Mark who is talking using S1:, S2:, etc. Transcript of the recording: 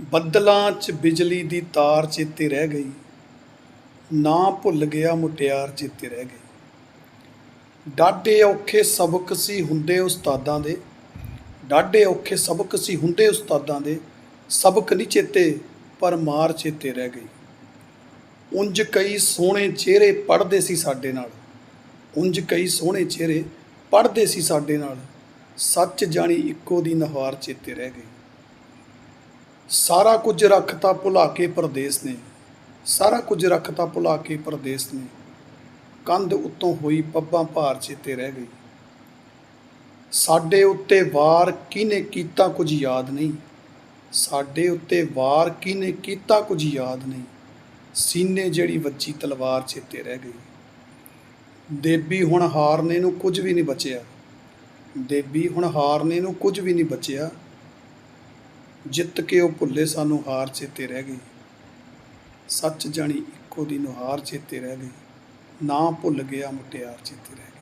S1: ਬੱਦਲਾਂ 'ਚ ਬਿਜਲੀ ਦੀ ਤਾਰ ਚੇਤੇ ਰਹਿ ਗਈ। ਨਾ ਭੁੱਲ ਗਿਆ ਮੁਟਿਆਰ ਚੇਤੇ ਰਹਿ ਗਈ। ਡਾਢੇ ਔਖੇ ਸਬਕ ਸੀ ਹੁੰਦੇ ਉਸਤਾਦਾਂ ਦੇ। ਡਾਢੇ ਔਖੇ ਸਬਕ ਸੀ ਹੁੰਦੇ ਉਸਤਾਦਾਂ ਦੇ। ਸਬਕ ਨਹੀਂ ਚੇਤੇ, ਪਰ ਮਾਰ ਚੇਤੇ ਰਹਿ ਗਈ। ਉਂਝ ਕਈ ਸੋਹਣੇ ਚਿਹਰੇ ਪੜਦੇ ਸੀ ਸਾਡੇ ਨਾਲ। ਉਂਝ ਕਈ ਸੋਹਣੇ ਚਿਹਰੇ ਪੜਦੇ ਸੀ ਸਾਡੇ ਨਾਲ। ਸੱਚ ਜਾਣੀ ਇੱਕੋ ਦੀ ਨਹਾਰ ਚੇਤੇ ਰਹਿ ਗਈ। ਸਾਰਾ ਕੁਝ ਰੱਖਤਾ ਭੁਲਾ ਕੇ ਪਰਦੇਸ ਨੇ, ਸਾਰਾ ਕੁਝ ਰੱਖਤਾ ਭੁਲਾ ਕੇ ਪਰਦੇਸ ਨੇ। ਕੰਧ ਉੱਤੋਂ ਹੋਈ ਪੱਬਾਂ ਭਾਰ ਚੇਤੇ ਰਹਿ ਗਈ। ਸਾਡੇ ਉੱਤੇ ਵਾਰ ਕਿਹਨੇ ਕੀਤਾ ਕੁਝ ਯਾਦ ਨਹੀਂ? ਸਾਡੇ ਉੱਤੇ ਵਾਰ ਕਿਹਨੇ ਕੀਤਾ ਕੁਝ ਯਾਦ ਨਹੀਂ? ਸੀਨੇ ਜਿਹੜੀ ਵੱਜੀ ਤਲਵਾਰ ਚੇਤੇ ਰਹਿ ਗਈ। ਦੇਬੀ ਹੁਣ ਹਾਰਨੇ ਨੂੰ ਕੁਝ ਵੀ ਨਹੀਂ ਬਚਿਆ। ਦੇਬੀ ਹੁਣ ਹਾਰਨੇ ਨੂੰ ਕੁਝ ਵੀ ਨਹੀਂ ਬਚਿਆ। ਜਿੱਤ ਕੇ ਉਹ ਭੁੱਲੇ ਸਾਨੂੰ ਹਾਰ ਚੇਤੇ ਰਹਿ ਗਈ। ਸੱਚ ਜਾਣੀ ਇੱਕੋ ਦੀ ਨੁਹਾਰ ਚੇਤੇ ਰਹਿ ਗਈ। ਨਾ ਭੁੱਲ ਗਿਆ ਮੁਟਿਆਰ ਚੇਤੇ ਰਹਿ ਗਈ।